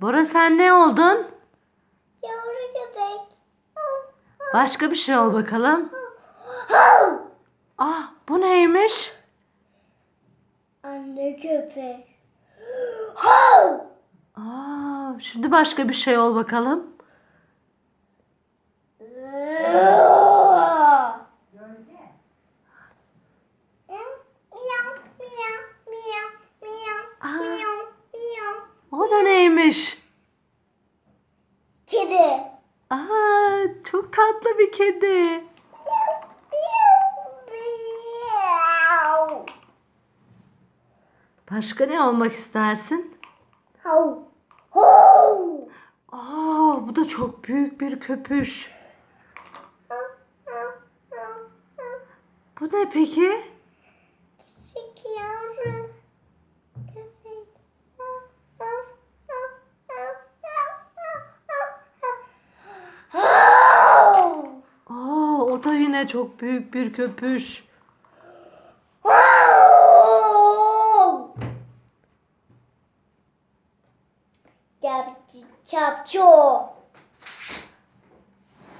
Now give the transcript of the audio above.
Bora sen ne oldun? Yavru köpek. Başka bir şey ol bakalım. Ah bu neymiş? Anne köpek. Aa, şimdi başka bir şey ol bakalım. O da neymiş? Kedi. Aa, çok tatlı bir kedi. Başka ne olmak istersin? Hav. Hav. Aa, bu da çok büyük bir köpüş. Bu ne peki? Küçük yavru köpek. Hav. Aa, o da yine çok büyük bir köpüş. Çapçı.